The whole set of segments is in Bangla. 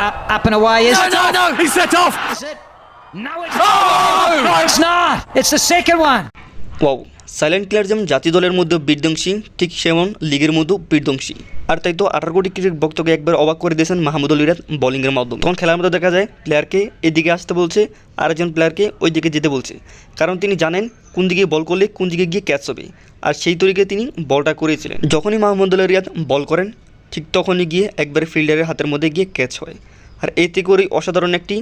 up, up and away. Is No, no, no, he's set off. Is it? No, it's Oh! no, it's not. It's the second one. Wow silent killer যেমন জাতীয় দলের মধ্যে বিধ্বংসী ঠিক সেমন লিগের মধ্যেও বিধ্বংসী আর তাই তো আঠারো কোটি ক্রিকেট ভক্তকে একবার অবাক করে দিয়েছেন মাহমুদুল ইরাদ বোলিংয়ের মাধ্যমে তখন খেলার মধ্যে দেখা যায় প্লেয়ারকে এদিকে আসতে বলছে আর একজন প্লেয়ারকে ওই দিকে যেতে বলছে কারণ তিনি জানেন কোন দিকে বল করলে কোন দিকে গিয়ে ক্যাচ হবে আর সেই তরিকে তিনি বলটা করেছিলেন যখনই মাহমুদুল রিয়াদ বল করেন ঠিক তখনই গিয়ে একবারে ফিল্ডারের হাতের মধ্যে গিয়ে ক্যাচ হয়। আর এতে করেই অসাধারণ একটি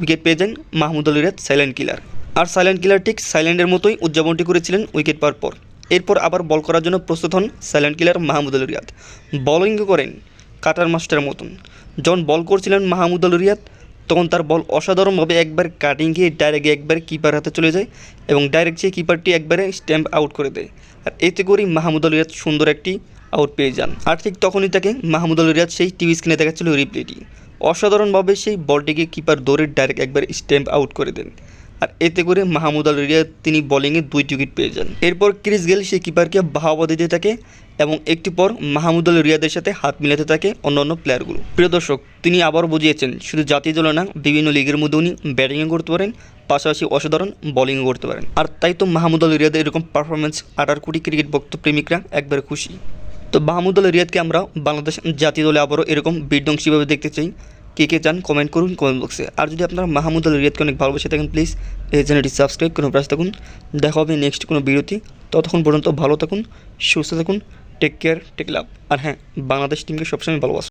উইকেট পেয়ে যান মাহমুদুল রিয়াদ সাইলেন্ট কিলার আর সাইলেন্ট কিলার ঠিক সাইলেন্টের মতোই উদযাপনটি করেছিলেন উইকেট পাওয়ার পর। এরপর আবার বল করার জন্য প্রস্তুত হন silent killer Mahmudul Riyad bowling করেন কাটার মাস্টারের মতন। যখন বল করছিলেন মাহমুদুল রিয়াদ তখন তার বল অসাধারণভাবে একবার কাটিং গিয়ে ডাইরেক্ট একবার কিপার হাতে চলে যায় এবং ডাইরেক্ট সেই কিপারটি একবারে স্ট্যাম্প আউট করে দেয়। আর এতে করেই মাহমুদুল রিয়াদ সুন্দর একটি আউট পেয়ে যান। আর ঠিক তখনই তাকে মাহমুদুল রিয়াদ সেই টিভি স্ক্রিনে দেখাচ্ছিল রিপ্লেটি অসাধারণভাবে সেই বলটিকে কিপার দৌড়ে ডাইরেক্ট একবার স্ট্যাম্প আউট করে দেন। আর এতে করে মাহমুদ আল রিয়াদ তিনি বোলিংয়ে দুই উইকেট পেয়ে যান। এরপর ক্রিস গেল সেই কিপারকে বাহাবা দিতে থাকে এবং একটি পর মাহমুদ আল রিয়াদের সাথে হাত মিলাতে থাকে অন্যান্য প্লেয়ারগুলো প্রিয় দর্শক, তিনি আবার বুঝিয়েছেন, শুধু জাতীয় দলে না, বিভিন্ন লিগের মধ্যে উনি ব্যাটিংও করতে পারেন পাশাপাশি অসাধারণ বোলিংও করতে পারেন। আর তাই তো মাহমুদ আল রিয়াদের এরকম পারফরমেন্স আঠারো কোটি ক্রিকেট ভক্ত প্রেমিকরা একবারে খুশি। তো মাহমুদ আল রিয়াদকে আমরা বাংলাদেশ জাতীয় দলে আবারও এরকম বিধ্বংসীভাবে দেখতে চাই। কে কে চান কমেন্ট করুন কমেন্ট বক্সে আর যদি আপনারা মাহমুদ আল রিয়াদকে অনেক ভালোবেসে থাকেন প্লিজ এই চ্যানেলটি সাবস্ক্রাইব করুন প্রাস থাকুন। দেখা হবে নেক্সট কোনো বিরতি ততক্ষণ পর্যন্ত ভালো থাকুন, সুস্থ থাকুন টেক কেয়ার টেক লাভ আর হ্যাঁ বাংলাদেশ টিমকে সবসময় ভালোবাসুন।